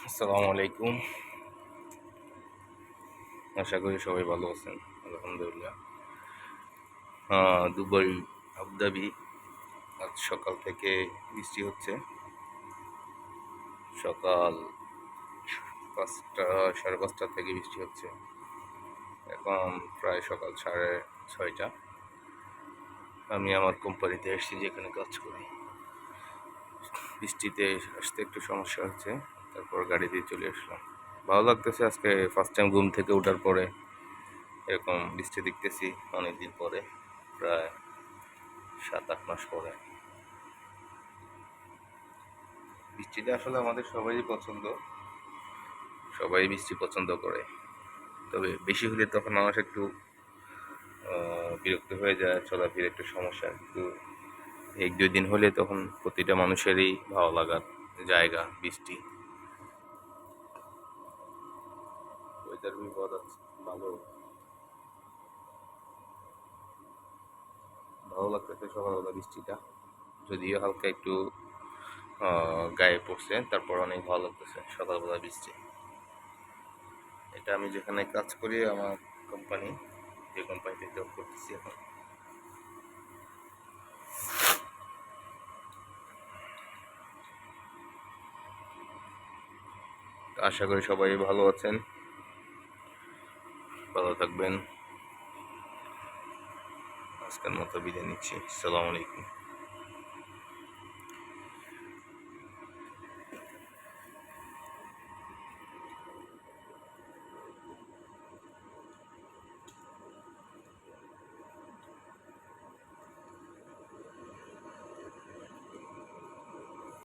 আসসালামু আলাইকুম। আশা করি সবাই ভালো আছেন, আলহামদুলিল্লাহ। দুবাই, আবুধাবি, আজ সকাল থেকে বৃষ্টি হচ্ছে। সকাল পাঁচটা, সাড়ে পাঁচটা থেকে বৃষ্টি হচ্ছে। এখন প্রায় সকাল সাড়ে ছয়টা। আমি আমার কোম্পানিতে এসেছি যেখানে কাজ করি। বৃষ্টিতে আসতে একটু সমস্যা হচ্ছে। তারপর গাড়ি দিয়ে চলে আসলাম। ভালো লাগতেছে আজকে ফার্স্ট টাইম ঘুম থেকে ওঠার পরে। এরকম বৃষ্টি দেখতেছি অনেকদিন পরে, প্রায় সাত আট মাস পরে। বৃষ্টিটা আসলে আমাদের সবারই পছন্দ। সবাই বৃষ্টি পছন্দ করে। তবে বেশি হলে তখন মানুষ একটু বিরক্ত হয়ে যায়, চলাফেরা একটু সমস্যা। কিন্তু এক দুই দিন হলে তখন প্রতিটা মানুষেরই ভালো লাগার জায়গা, বৃষ্টি। শীতের বিপদ আছে ভালো। ভালো লাগতেছে সকালবেলা বৃষ্টিটা। যদিও হালকা একটু গায়ে পড়ছে, তারপর অনেক ভালো লাগতেছে সকালবেলা বৃষ্টি। এটা আমি যেখানে কাজ করি, আমার কোম্পানি যে কোম্পানিতে জব করতেছি এখন। আশা করি সবাই ভালো আছেন। ভালো থাকবেন। আজকের মতো বিদায় নিচ্ছি। আসসালামু আলাইকুম।